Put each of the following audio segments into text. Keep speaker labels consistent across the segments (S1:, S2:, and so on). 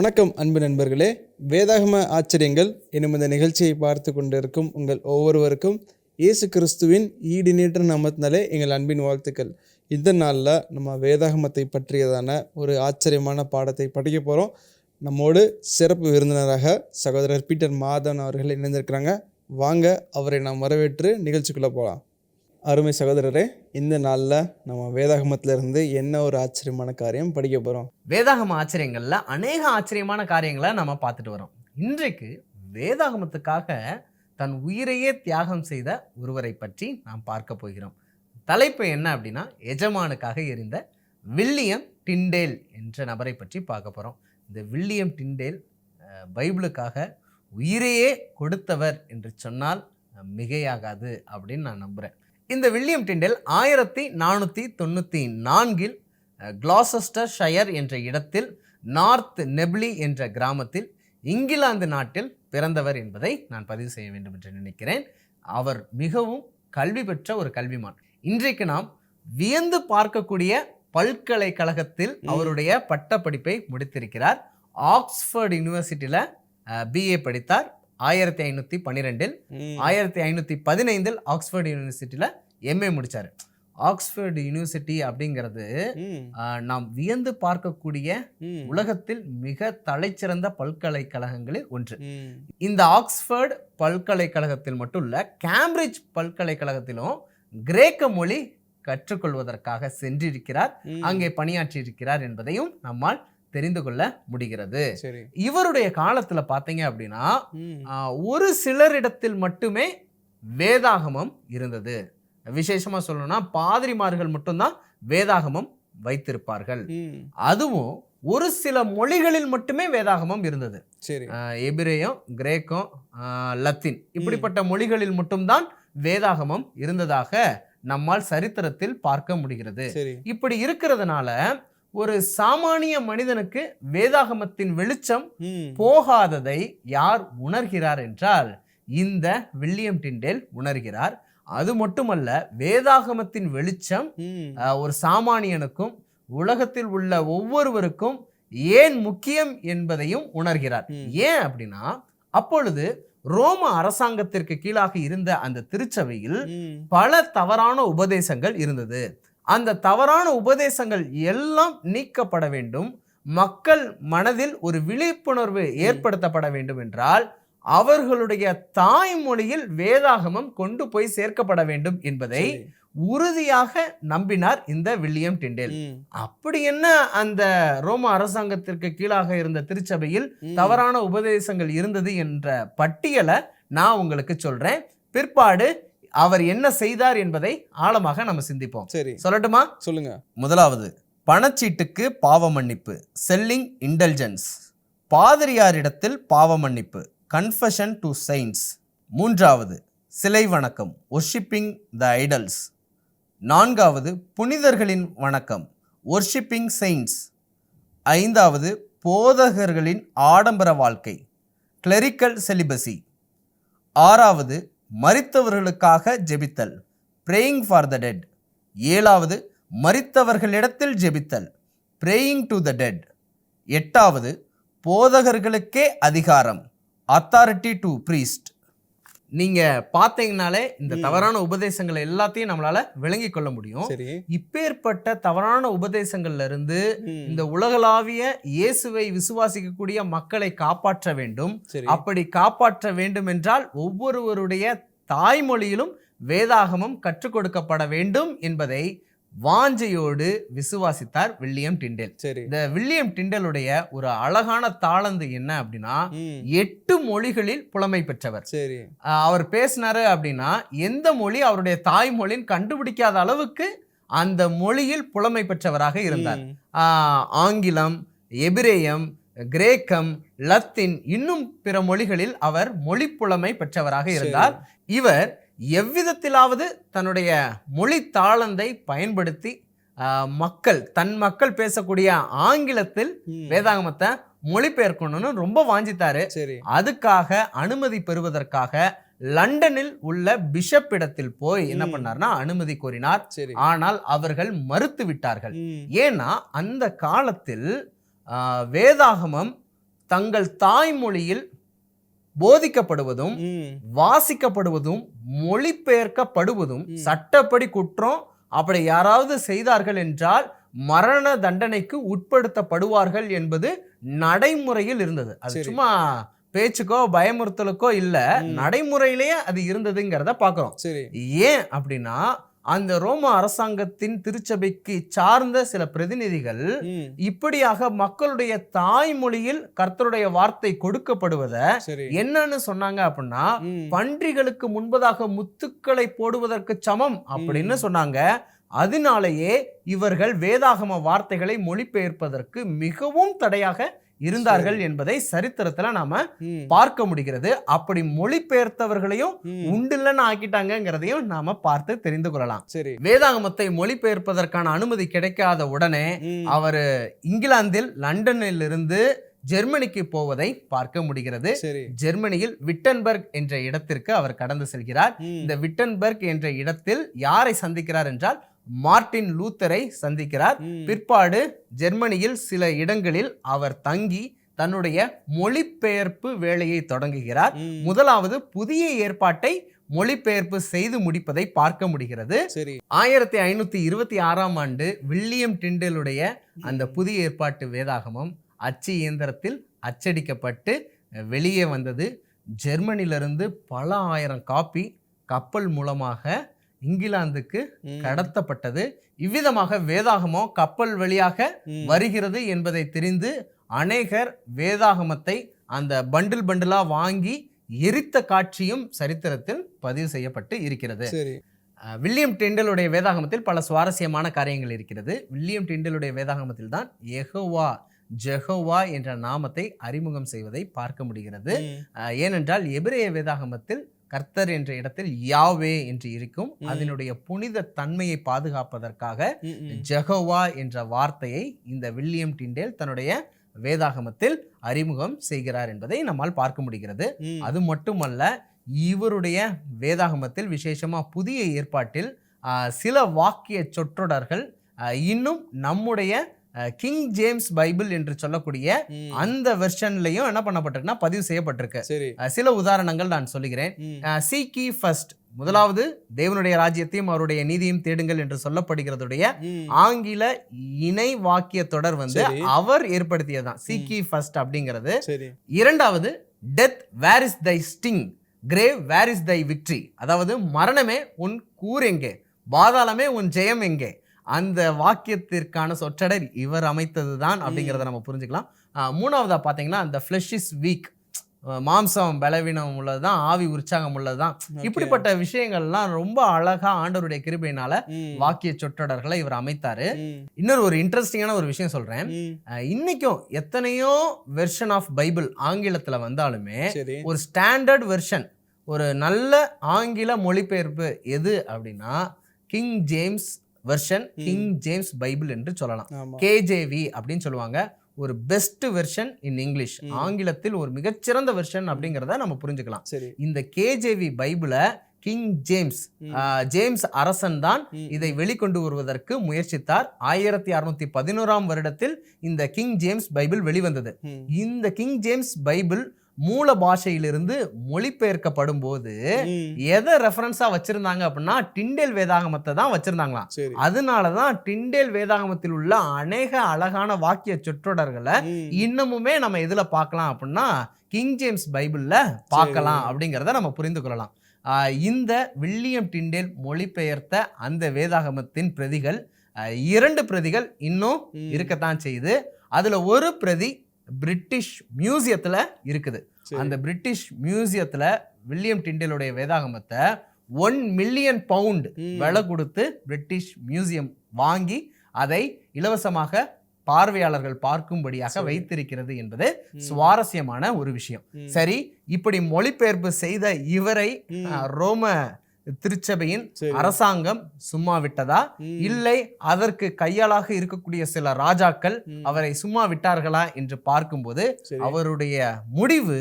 S1: வணக்கம் அன்பு நண்பர்களே. வேதாகம ஆச்சரியங்கள் எனும் இந்த நிகழ்ச்சியை பார்த்து கொண்டிருக்கும் உங்கள் ஒவ்வொருவருக்கும் இயேசு கிறிஸ்துவின் ஈடு நீட்ட நாமத்தினாலே எங்கள் அன்பின் வாழ்த்துக்கள். இந்த நாளில் நம்ம வேதாகமத்தை பற்றியதான ஒரு ஆச்சரியமான பாடத்தை படிக்க போகிறோம் நம்மோடு சிறப்பு விருந்தினராக சகோதரர் பீட்டர் மாதவன் அவர்கள் இணைந்திருக்கிறாங்க. வாங்க அவரை நாம் வரவேற்று நிகழ்ச்சிக்குள்ளே போகலாம் அருமை சகோதரரே இந்த நாளில் நம்ம வேதாகமத்திலிருந்து என்ன ஒரு ஆச்சரியமான காரியம் படிக்க போகிறோம்
S2: வேதாகம ஆச்சரியங்களில் அநேக ஆச்சரியமான காரியங்களை நம்ம பார்த்துட்டு வரோம். இன்றைக்கு வேதாகமத்துக்காக தன் உயிரையே தியாகம் செய்த ஒருவரை பற்றி நாம் பார்க்க போகிறோம். தலைப்பு என்ன அப்படின்னா எஜமானுக்காக எரிந்த வில்லியம் டிண்டேல் என்ற நபரை பற்றி பார்க்க போகிறோம் இந்த வில்லியம் டிண்டேல் பைபிளுக்காக உயிரையே கொடுத்தவர் என்று சொன்னால் மிகையாகாது அப்படின்னு நான் நம்புகிறேன் இந்த வில்லியம் டிண்டேல் ஆயிரத்தி நானூற்றி தொண்ணூற்றி நான்கில் கிளாசஸ்டர் ஷயர் என்ற இடத்தில் நார்த் நெப்லி என்ற கிராமத்தில் இங்கிலாந்து நாட்டில் பிறந்தவர் என்பதை நான் பதிவு செய்ய வேண்டும் என்று நினைக்கிறேன். அவர் மிகவும் கல்வி பெற்ற ஒரு கல்விமான். இன்றைக்கு நாம் வியந்து பார்க்கக்கூடிய பல்கலைக்கழகத்தில் அவருடைய பட்டப்படிப்பை முடித்திருக்கிறார். ஆக்ஸ்ஃபோர்ட் யூனிவர்சிட்டியில் பிஏ படித்தார். ஆயிரத்தி ஐநூற்றி பன்னிரெண்டில் ஆயிரத்தி ஐநூற்றி பதினைந்தில் ஆக்ஸ்ஃபோர்ட் யூனிவர்சிட்டியில் எம்ஏ முடித்தார் ஆக்ஸ்ஃபோர்டு யூனிவர்சிட்டி அப்படிங்கிறது நாம் வியந்து பார்க்கக்கூடிய உலகத்தில் மிக தலைச்சிறந்த பல்கலைக்கழகங்களில் ஒன்று. இந்த ஆக்ஸ்ஃபோர்ட் பல்கலைக்கழகத்தில் மட்டும் இல்ல கேம்பிரிட்ஜ் பல்கலைக்கழகத்திலும் கிரேக்க மொழி கற்றுக்கொள்வதற்காக சென்றிருக்கிறார். அங்கே பணியாற்றி இருக்கிறார் என்பதையும் நம்மால் தெரிந்து கொள்ள முடிகிறது. இவருடைய காலத்துல பாத்தீங்க அப்படின்னா ஒரு சிலரிடத்தில் மட்டுமே வேதாகமம் இருந்தது. விசேஷமா சொல்லணும்னா பாதிரிமார்கள் மட்டும்தான் வேதாகமம் வைத்திருப்பார்கள். அதுவும் ஒரு சில மொழிகளில் மட்டுமே வேதாகமம் இருந்தது. எபிரேயம் கிரேக்கம் லத்தீன் இப்படிப்பட்ட மொழிகளில் மட்டும்தான் வேதாகமம் இருந்ததாக நம்மால் சரித்திரத்தில் பார்க்க முடிகிறது. இப்படி இருக்கிறதுனால ஒரு சாமானிய மனிதனுக்கு வேதாகமத்தின் வெளிச்சம் போகாததை யார் உணர்கிறார் என்றால் இந்த வில்லியம் டிண்டேல் உணர்கிறார். அது மட்டுமல்ல வேதாகமத்தின் வெளிச்சம் ஒரு சாமானியனுக்கும் உலகத்தில் உள்ள ஒவ்வொருவருக்கும் ஏன் முக்கியம் என்பதையும் உணர்கிறார். ஏன் அப்படின்னா அப்பொழுது ரோம அரசாங்கத்திற்கு கீழாக இருந்த அந்த திருச்சபையில் பல தவறான உபதேசங்கள் இருந்தது. அந்த தவறான உபதேசங்கள் எல்லாம் நீக்கப்பட வேண்டும். மக்கள் மனதில் ஒரு விழிப்புணர்வு ஏற்படுத்தப்பட வேண்டும் என்றால் அவர்களுடைய தாய்மொழியில் வேதாகமம் கொண்டு போய் சேர்க்கப்பட வேண்டும் என்பதை. உறுதியாக நம்பினார் இந்த வில்லியம் டிண்டேல். அப்படி என்ன அந்த ரோம அரசாங்கத்திற்கு கீழாக இருந்த திருச்சபையில் தவறான உபதேசங்கள் இருந்தது என்ற பட்டியலை நான் உங்களுக்கு சொல்றேன். பிற்பாடு அவர் என்ன செய்தார் என்பதை ஆழமாக நம்ம சிந்திப்போம்.
S1: சரி.
S2: சொல்லட்டுமா?
S1: சொல்லுங்க.
S2: முதலாவது பணச்சீட்டுக்கு பாவ மன்னிப்பு செல்லிங் இன்டெலிஜென்ஸ் பாதிரியாரிடத்தில் பாவ மன்னிப்பு கன்ஃபஷன் டு செயின்ஸ் மூன்றாவது சிலை வணக்கம் ஒர்ஷிப்பிங் த ஐடல்ஸ் நான்காவது புனிதர்களின் வணக்கம் ஒர்ஷிப்பிங் செயின்ஸ் ஐந்தாவது போதகர்களின் ஆடம்பர வாழ்க்கை கிளரிக்கல் செலிபசி ஆறாவது மரித்தவர்களுக்காக ஜெபித்தல். ப்ரேயிங் ஃபார் த டெட் ஏழாவது மரித்தவர்களிடத்தில் ஜெபித்தல். ப்ரேயிங் டு த டெட் எட்டாவது போதகர்களுக்கே அதிகாரம். அத்தாரிட்டி டு ப்ரீஸ்ட் நீங்க பார்த்தீங்கனாலே இந்த தவறான உபதேசங்களை எல்லாத்தையும் நம்மளால விளங்கி கொள்ள முடியும். இப்பேற்பட்ட தவறான உபதேசங்கள்ல இருந்து இந்த உலகளாவிய இயேசுவை விசுவாசிக்கக்கூடிய மக்களை காப்பாற்ற வேண்டும். அப்படி காப்பாற்ற வேண்டும் என்றால் ஒவ்வொருவருடைய தாய்மொழியிலும் வேதாகமம் கற்றுக் கொடுக்கப்பட வேண்டும் என்பதை வாஞ்சையோடு விசுவாசித்தார் வில்லியம் டிண்டேல்.
S1: சரி.
S2: இந்த வில்லியம் டிண்டலுடைய ஒரு அழகான தாளந்து என்ன அப்படின்னா எட்டு மொழிகளில் புலமை பெற்றவர்.
S1: சரி.
S2: அவர் பேசினாரு அப்படின்னா எந்த மொழி அவருடைய தாய்மொழின்னு கண்டுபிடிக்காத அளவுக்கு அந்த மொழியில் புலமை பெற்றவராக இருந்தார். ஆங்கிலம் எபிரேயம் கிரேக்கம் லத்தீன் இன்னும் பிற மொழிகளில் அவர் மொழி புலமை பெற்றவராக இருந்தார். இவர் எவ்விதத்திலாவது தன்னுடைய மொழி தாளந்தை பயன்படுத்தி மக்கள் தன் மக்கள் பேசக்கூடிய ஆங்கிலத்தில் வேதாகமத்தை மொழிபெயர்க்கணும்னு ரொம்ப வாஞ்சித்தாரு. அதுக்காக அனுமதி பெறுவதற்காக லண்டனில் உள்ள பிஷப் இடத்தில் போய் என்ன. பண்ணார்னா அனுமதி கோரினார். ஆனால் அவர்கள் மறுத்து விட்டார்கள். ஏன்னா அந்த காலத்தில் வேதாகமம் தங்கள் தாய்மொழியில் போதிக்கப்படுவதும் வாசிக்கப்படுவதும் மொழிபெயர்க்கப்படுவதும் சட்டப்படி குற்றம் அப்படி யாராவது செய்தார்கள் என்றால் மரண தண்டனைக்கு உட்படுத்தப்படுவார்கள் என்பது நடைமுறையில் இருந்தது. அது. சும்மா பேச்சுக்கோ பயமுறுத்தலுக்கோ இல்ல. நடைமுறையிலேயே அது இருந்ததுங்கிறத பார்க்கிறோம்
S1: சரி.
S2: ஏன் அப்படின்னா அந்த ரோம அரசாங்கத்தின் திருச்சபைக்கு சார்ந்த சில பிரதிநிதிகள் இப்படியாக மக்களுடைய தாய்மொழியில் கர்த்தருடைய வார்த்தை கொடுக்கப்படுவதை என்னன்னு சொன்னாங்க அப்படின்னா பன்றிகளுக்கு முன்பதாக முத்துக்களை போடுவதற்கு சமம் அப்படின்னு சொன்னாங்க. அதனாலேயே இவர்கள் வேதாகம வார்த்தைகளை மொழிபெயர்ப்பதற்கு மிகவும் தடையாக இருந்தார்கள் என்பதை சரித்திரத்துல நாம பார்க்க முடிகிறது. அப்படி மொழிபெயர்த்தவர்களையும்
S1: ம்.
S2: உண்டில்லன்னு ஆக்கிட்டாங்கங்கிறதையும் நாம பார்த்து தெரிந்து கொள்ளலாம்.
S1: சரி.
S2: வேதாகமத்தை மொழிபெயர்ப்பதற்கான அனுமதி கிடைக்காத உடனே அவர் இங்கிலாந்தில் லண்டனில் இருந்து ஜெர்மனிக்கு போவதை பார்க்க முடிகிறது. ஜெர்மனியில் விட்டன்பர்க் என்ற இடத்திற்கு அவர் கடந்து செல்கிறார். இந்த விட்டன்பர்க் என்ற இடத்தில் யாரை சந்திக்கிறார் என்றால் மார்ட்டின் லூத்தரை சந்திக்கிறார். பிற்பாடு ஜெர்மனியில் சில இடங்களில் அவர் தங்கி தன்னுடைய மொழிபெயர்ப்பு வேலையை தொடங்குகிறார். முதலாவது புதிய ஏற்பாட்டை மொழிபெயர்ப்பு செய்து முடிப்பதை பார்க்க முடிகிறது. ஆயிரத்தி ஐநூத்தி இருபத்தி ஆறாம் ஆண்டு வில்லியம் டிண்டலுடைய அந்த புதிய ஏற்பாட்டு வேதாகமம் அச்சு இயந்திரத்தில் அச்சடிக்கப்பட்டு வெளியே வந்தது. ஜெர்மனிலிருந்து பல ஆயிரம் காப்பி கப்பல் மூலமாக இங்கிலாந்துக்கு. கடத்தப்பட்டது. இவ்விதமாக வேதாகமம் கப்பல் வழியாக. வருகிறது என்பதை தெரிந்து அநேகர் வேதாகமத்தை அந்த பண்டில் பண்டிலா வாங்கி எரித்த காட்சியும் சரித்திரத்தில் பதிவு செய்யப்பட்டு இருக்கிறது. வில்லியம் டெண்டலுடைய வேதாகமத்தில் பல சுவாரஸ்யமான காரியங்கள் இருக்கிறது. வில்லியம் டெண்டலுடைய வேதாகமத்தில் தான் எகோவா ஜெகோவா என்ற நாமத்தை அறிமுகம் செய்வதை பார்க்க முடிகிறது. ஏனென்றால் எபிரேய வேதாகமத்தில் கர்த்தர் என்ற இடத்தில் யாவே என்று இருக்கும். அதனுடைய புனித தன்மையை பாதுகாப்பதற்காக. ஜெகோவா என்ற வார்த்தையை இந்த வில்லியம் டிண்டேல் தன்னுடைய வேதாகமத்தில் அறிமுகம் செய்கிறார் என்பதை நம்மால் பார்க்க முடிகிறது. அது மட்டுமல்ல இவருடைய வேதாகமத்தில் விசேஷமா புதிய ஏற்பாட்டில் சில வாக்கிய சொற்றொடர்கள் இன்னும் நம்முடைய கிங் ஜேம்ஸ் பைபிள் என்று சொல்லக்கூடிய. அந்த வெர்ஷன்லையும் என்ன பண்ணப்பட்டிருக்குன்னா பதிவு செய்யப்பட்டிருக்கு. சில உதாரணங்கள் நான் சொல்லுகிறேன். சீக்கி ஃபர்ஸ்ட் முதலாவது தேவனுடைய ராஜ்யத்தையும் அவருடைய நீதியும் தேடுங்கள் என்று சொல்லப்படுகிறதுடைய. ஆங்கில இணை வாக்கிய தொடர் வந்து. அவர் ஏற்படுத்தியதுதான். சீக்கி ஃபர்ஸ்ட் அப்படிங்கிறது. இரண்டாவது death where is thy sting grave where is thy victory அதாவது மரணமே உன் கூர் எங்கே? பாதாளமே உன் ஜெயம் எங்கே? அந்த வாக்கியத்திற்கான சொற்றொடர் இவர் அமைத்தது தான் அப்படிங்கிறத நம்ம புரிஞ்சுக்கலாம். ஆஹ் மூணாவதா பார்த்தீங்கன்னா அந்த ஃப்ளஷ் இஸ் வீக் மாம்சம் பலவீனம் உள்ளது தான் ஆவி உற்சாகம் உள்ளது தான் இப்படிப்பட்ட விஷயங்கள்லாம் ரொம்ப அழகா ஆண்டவருடைய கிருபையினால. வாக்கிய சொற்றொடர்களை இவர் அமைத்தாரு. இன்னொரு ஒரு இன்ட்ரெஸ்டிங்கான ஒரு விஷயம் சொல்றேன். இன்னைக்கும் எத்தனையோ வெர்ஷன் ஆஃப் பைபிள் ஆங்கிலத்துல வந்தாலுமே ஒரு ஸ்டாண்டர்ட் வெர்ஷன் ஒரு நல்ல ஆங்கில மொழிபெயர்ப்பு எது அப்படின்னா King James version King James Bible என்று சொல்லலாம். கேஜேவி அப்படின்னு சொல்லுவாங்க. ஒரு பெஸ்ட் வெர்ஷன் இன் இங்கிலீஷ் ஆங்கிலத்தில் ஒரு மிகச்சிறந்த வெர்ஷன் அப்படிங்கிறத நம்ம புரிஞ்சுக்கலாம். இந்த கேஜேவி பைபிளை கிங் ஜேம்ஸ் ஜேம்ஸ் அரசன் தான். இதை வெளிக்கொண்டு வருவதற்கு முயற்சித்தார். ஆயிரத்தி அறுநூத்தி பதினோராம் வருடத்தில் இந்த கிங் ஜேம்ஸ் பைபிள் வெளிவந்தது. இந்த கிங் ஜேம்ஸ் பைபிள் மூல பாஷையிலிருந்து மொழிபெயர்க்கப்படும் போது. எதை ரெஃபரன்ஸா வச்சிருந்தாங்க அப்படின்னா டிண்டேல் வேதாகமத்தை தான் வச்சிருந்தாங்களாம்
S1: சரி
S2: அதனால தான் டிண்டேல் வேதாகமத்தில் உள்ள அநேக அழகான வாக்கிய சொற்றொடர்களை. இன்னமுமே நம்ம எதுல பார்க்கலாம் அப்படின்னா கிங் ஜேம்ஸ் பைபிள்ல பார்க்கலாம் அப்படிங்கிறத நம்ம புரிந்து கொள்ளலாம் இந்த வில்லியம் டிண்டேல் மொழிபெயர்த்த அந்த வேதாகமத்தின் பிரதிகள் இரண்டு பிரதிகள் இன்னும். இருக்கத்தான் செய்யுது அதுல ஒரு பிரதி பிரிட்டிஷ் மியூசியத்துல இருக்குது. அந்த பிரிட்டிஷ் மியூசியத்துல வில்லியம் டிண்டேலுடைய வேதாகமத்தை ஒன் மில்லியன் பவுண்ட். விலை கொடுத்து பிரிட்டிஷ் மியூசியம் வாங்கி அதை இலவசமாக பார்வையாளர்கள் பார்க்கும்படியாக. வைத்திருக்கிறது என்பது சுவாரஸ்யமான ஒரு விஷயம். சரி இப்படி மொழிபெயர்ப்பு செய்த இவரை ரோம திருச்சபையின். அரசாங்கம் சும்மா விட்டதா. இல்லை அதற்கு கையாளாக இருக்கக்கூடிய சில ராஜாக்கள். அவரை சும்மா விட்டார்களா என்று பார்க்கும்போது. அவருடைய முடிவு.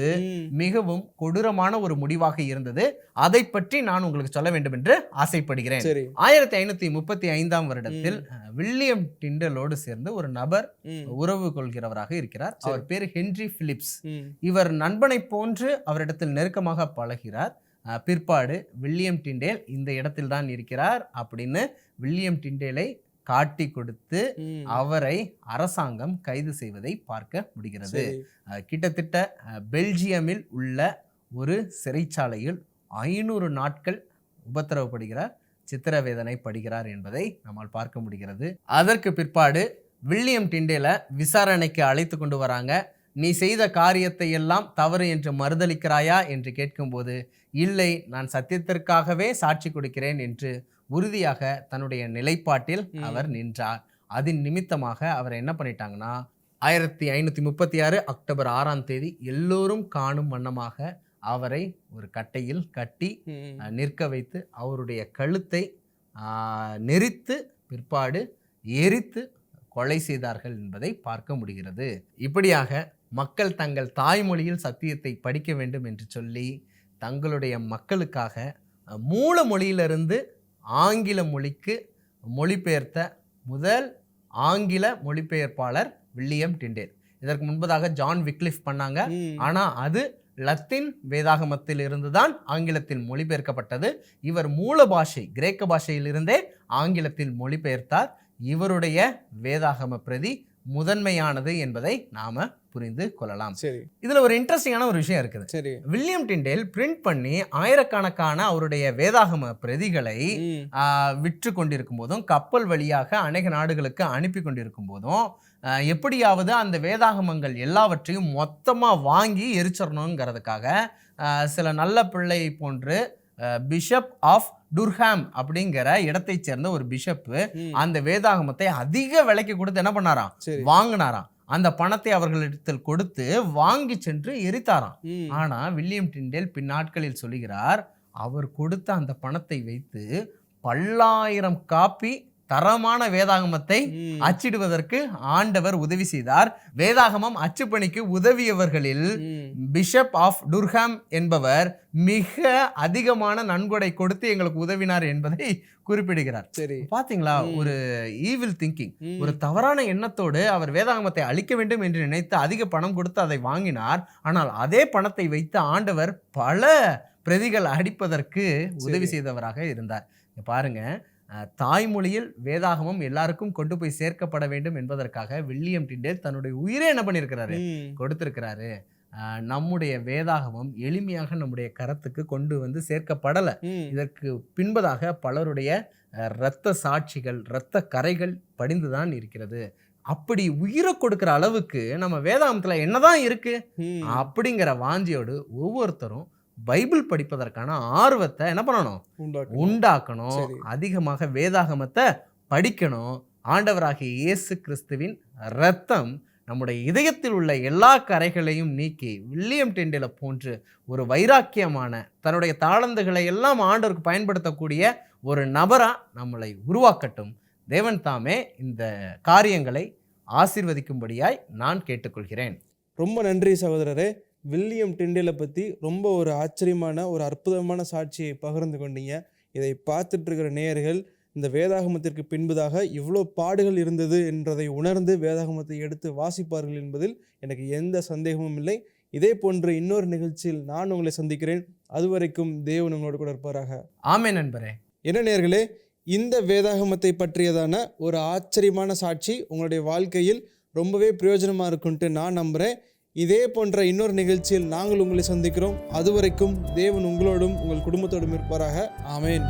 S2: மிகவும் கொடூரமான ஒரு முடிவாக இருந்தது அதை பற்றி நான் உங்களுக்கு சொல்ல வேண்டும் என்று ஆசைப்படுகிறேன் ஆயிரத்தி ஐநூத்தி முப்பத்தி ஐந்தாம் வருடத்தில் வில்லியம் டிண்டலோடு சேர்ந்து ஒரு நபர். உறவு கொள்கிறவராக இருக்கிறார் அவர் பேர் ஹென்றி பிலிப்ஸ். இவர் நண்பனை போன்று அவரிடத்தில் நெருக்கமாக பழகிறார் பிற்பாடு வில்லியம் டிண்டேல் இந்த இடத்தில் தான் இருக்கிறார் அப்படின்னு வில்லியம் டிண்டேலை காட்டி கொடுத்து. அவரை அரசாங்கம் கைது செய்வதை பார்க்க முடிகிறது. கிட்டத்தட்ட பெல்ஜியமில் உள்ள ஒரு சிறைச்சாலையில் ஐநூறு நாட்கள் உபத்திரவப்படுகிறார் சித்திரவேதனை படுகிறார் என்பதை நம்மால் பார்க்க முடிகிறது. அதற்கு பிற்பாடு வில்லியம் டிண்டேல விசாரணைக்கு அழைத்து கொண்டு வராங்க. நீ செய்த காரியத்தை எல்லாம் தவறு என்று மறுதளிக்கிறாயா என்று கேட்கும்போது இல்லை நான் சத்தியத்திற்காகவே சாட்சி கொடுக்கிறேன் என்று உறுதியாக தன்னுடைய நிலைப்பாட்டில். அவர் நின்றார். அதன் நிமித்தமாக அவர் என்ன பண்ணிட்டாங்கன்னா ஆயிரத்தி ஐநூற்றி முப்பத்தி ஆறு அக்டோபர் ஆறாம் தேதி எல்லோரும் காணும் வண்ணமாக அவரை ஒரு கட்டையில் கட்டி நிற்க வைத்து அவருடைய கழுத்தை நெரித்து பிற்பாடு எரித்து கொலை செய்தார்கள் என்பதை பார்க்க முடிகிறது. இப்படியாக மக்கள் தங்கள் தாய்மொழியில் சத்தியத்தை படிக்க வேண்டும் என்று சொல்லி தங்களுடைய மக்களுக்காக மூல மொழியிலிருந்து ஆங்கில மொழிக்கு மொழிபெயர்த்த முதல் ஆங்கில மொழிபெயர்ப்பாளர் வில்லியம் டிண்டேல். இதற்கு முன்பதாக ஜான் விக்லிஃப் பண்ணாங்க.
S1: ம்.
S2: ஆனா அது லத்தீன் வேதாகமத்தில் இருந்துதான் ஆங்கிலத்தில் மொழிபெயர்க்கப்பட்டது. இவர் மூல பாஷை கிரேக்க பாஷையிலிருந்தே ஆங்கிலத்தில் மொழிபெயர்த்தார். இவருடைய வேதாகம பிரதி முதன்மையானது என்பதை நாம புரிந்து கொள்ளலாம்.
S1: சரி.
S2: இதுல ஒரு இன்ட்ரெஸ்டிங்கான ஒரு விஷயம் இருக்குது.
S1: சரி.
S2: வில்லியம் டிண்டேல் பிரிண்ட் பண்ணி ஆயிரக்கணக்கான அவருடைய வேதாகம பிரதிகளை விற்று கொண்டிருக்கும் போதும் கப்பல் வழியாக அநேக நாடுகளுக்கு அனுப்பி கொண்டிருக்கும் போதும் எப்படியாவது அந்த வேதாகமங்கள் எல்லாவற்றையும் மொத்தமாக வாங்கி எரிச்சிடணுங்கிறதுக்காக சில நல்ல பிள்ளை போன்று பிஷப் ஆஃப் டுர்ஹாம் அப்படிங்கிற இடத்தைச் சேர்ந்த ஒரு பிஷப்பு. அந்த வேதாகமத்தை அதிக விலைக்கு கொடுத்து என்ன பண்ணாராம் வாங்கினாராம் அந்த பணத்தை அவர்களிடத்தில் கொடுத்து வாங்கி சென்று எரித்தாராம். ஆனா வில்லியம் டிண்டேல் பின்னாட்களில் சொல்லுகிறார் அவர் கொடுத்த அந்த பணத்தை வைத்து பல்லாயிரம் காப்பி தரமான வேதாகமத்தை. அச்சிடுவதற்கு ஆண்டவர் உதவி செய்தார் வேதாகமம் அச்சுப்பணிக்கு உதவியவர்களில். பிஷப் ஆஃப் டுர்ஹாம் என்பவர் மிக அதிகமான நன்கொடை கொடுத்து எங்களுக்கு உதவினார் என்பதை குறிப்பிடுகிறார்
S1: சரி
S2: பாத்தீங்களா. ஒரு ஈவில் திங்கிங். ஒரு தவறான எண்ணத்தோடு அவர் வேதாகமத்தை அழிக்க வேண்டும் என்று நினைத்து அதிக பணம் கொடுத்து அதை வாங்கினார் ஆனால் அதே பணத்தை வைத்து ஆண்டவர் பல பிரதிகள் அடிப்பதற்கு உதவி. செய்தவராக இருந்தார் பாருங்க தாய்மொழியில் வேதாகமம் எல்லாருக்கும் கொண்டு போய் சேர்க்கப்பட வேண்டும் என்பதற்காக வில்லியம் டிண்டேல் தன்னுடைய உயிரை என்ன பண்ணியிருக்கிறாரு. கொடுத்திருக்கிறாரு நம்முடைய வேதாகமம் எளிமையாக நம்முடைய கரத்துக்கு கொண்டு வந்து சேர்க்கப்படலை. இதற்கு பின்பதாக பலருடைய இரத்த சாட்சிகள் இரத்த கரைகள் படிந்துதான் இருக்கிறது அப்படி உயிரை கொடுக்கிற அளவுக்கு நம்ம வேதாகமத்துல என்னதான் இருக்கு. அப்படிங்கிற வாஞ்சியோடு ஒவ்வொருத்தரும் பைபிள் படிப்பதற்கான ஆர்வத்தை என்ன பண்ணணும்?
S1: உண்டாக்கு.
S2: உண்டாக்கணும். அதிகமாக வேதாகமத்தை படிக்கணும். ஆண்டவராகிய இயேசு கிறிஸ்துவின் இரத்தம் நம்முடைய இதயத்தில் உள்ள எல்லா கரைகளையும் நீக்கி வில்லியம் டெண்டில போன்று ஒரு வைராக்கியமான தன்னுடைய தாளந்துகளை எல்லாம் ஆண்டவருக்கு பயன்படுத்தக்கூடிய ஒரு நபரா நம்மளை உருவாக்கட்டும். தேவன் தாமே இந்த காரியங்களை ஆசீர்வதிக்கும்படியாய் நான் கேட்டுக்கொள்கிறேன்.
S1: ரொம்ப நன்றி சகோதரரே. வில்லியம் டிண்டேலை பற்றி ரொம்ப ஒரு ஆச்சரியமான ஒரு அற்புதமான சாட்சியை பகிர்ந்து கொண்டீங்க. இதை பார்த்துட்டு இருக்கிற நேயர்கள் இந்த வேதாகமத்திற்கு பின்பதாக இவ்வளோ பாடுகள் இருந்தது என்றதை உணர்ந்து வேதாகமத்தை எடுத்து வாசிப்பார்கள் என்பதில் எனக்கு எந்த சந்தேகமும் இல்லை. இதே போன்ற இன்னொரு நிகழ்ச்சியில் நான் உங்களை சந்திக்கிறேன். அதுவரைக்கும் தேவன் உங்களோடு கூட இருப்பாராக.
S2: ஆமே நண்பரே.
S1: என்ன நேர்களே இந்த வேதாகமத்தை பற்றியதான ஒரு ஆச்சரியமான சாட்சி உங்களுடைய வாழ்க்கையில் ரொம்பவே பிரயோஜனமாக இருக்குன்ட்டு நான் நம்புகிறேன் இதே போன்ற இன்னொரு நிகழ்ச்சியில் நாங்கள் உங்களை சந்திக்கிறோம். அதுவரைக்கும் தேவன் உங்களோடும் உங்கள் குடும்பத்தோடும் இருப்பாராக. ஆமேன்.